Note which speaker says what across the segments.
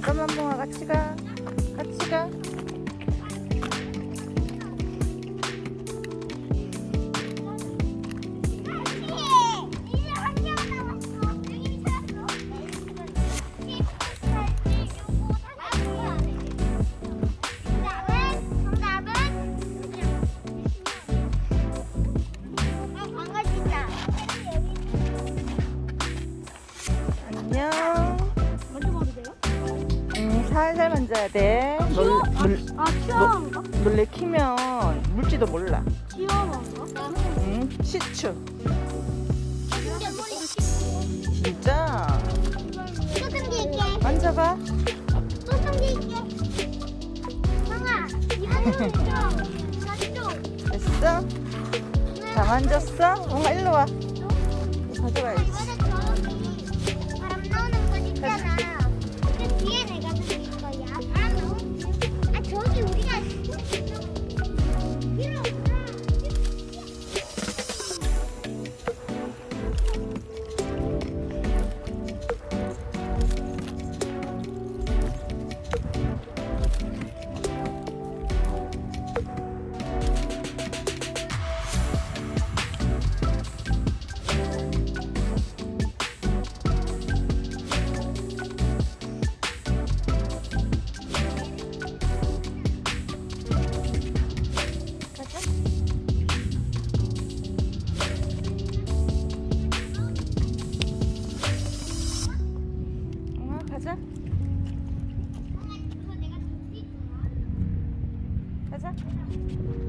Speaker 1: 잠깐만 몽아 같이 가. 같이 가. 안녕. 살살 만져야 돼. 놀, 놀,
Speaker 2: 아 치와와인가?
Speaker 1: 놀래 키면 물지도 몰라.
Speaker 2: 치와와인가?
Speaker 1: 응, 시추.
Speaker 2: 진짜. 또 숨길게.
Speaker 1: 만져봐.
Speaker 2: 또 숨길게. 형아 이거는 좀.
Speaker 1: 됐어? 다 만졌어? 뭔가 일로 와. 가져가야지. 가자. 가자.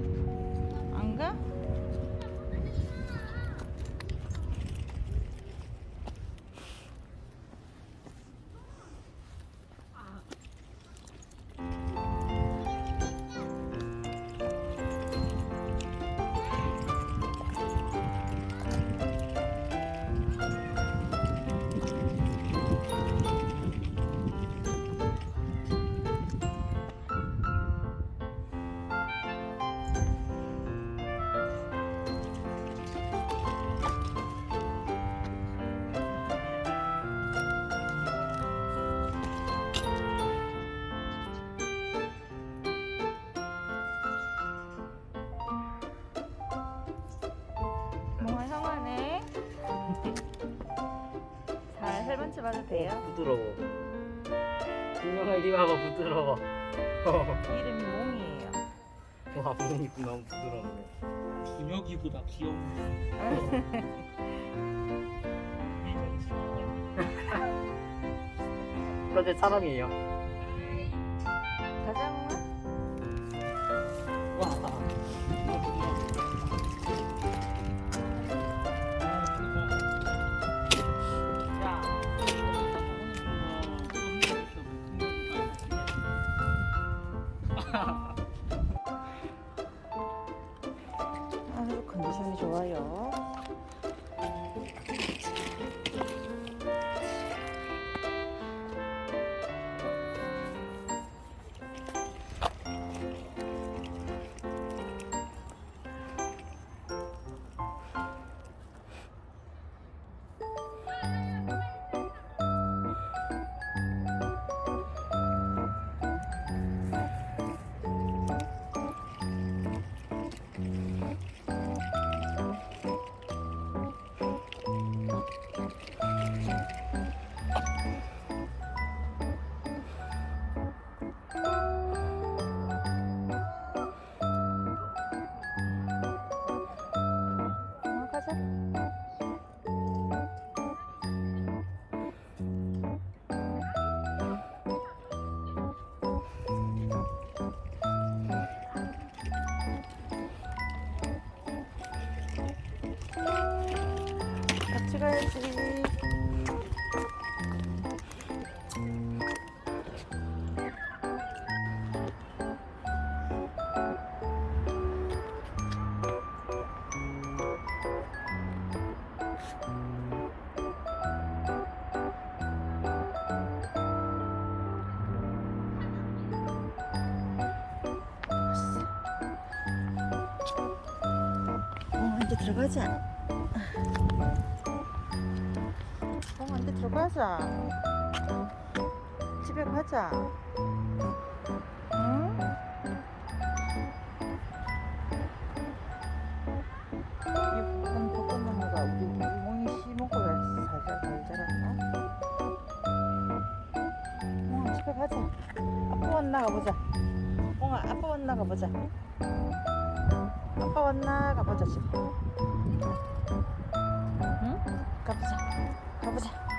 Speaker 1: 만져봐도 돼요?
Speaker 3: 부드러워. 분명히 이리 와봐 부드러워.
Speaker 1: 이름이 몽이에요.
Speaker 3: 와 분명히 너무 부드러워.
Speaker 4: 준혁이보다 귀여운
Speaker 3: 그런데 사람이에요.
Speaker 1: 컨디션이 좋아요. 어, 이제 들어가자. 어, 이제 들어가자. 집에 가자. 응? 이번 벚꽃나무가 우리 몽이 씨 먹고 살살 잘 자랐나? 응, 집에 가자. 아빠 왔나 가 보자. 몽아, 아빠 왔나 가 보자. 아빠 왔나 가 보자 집에. 응? 가보자. 가보자.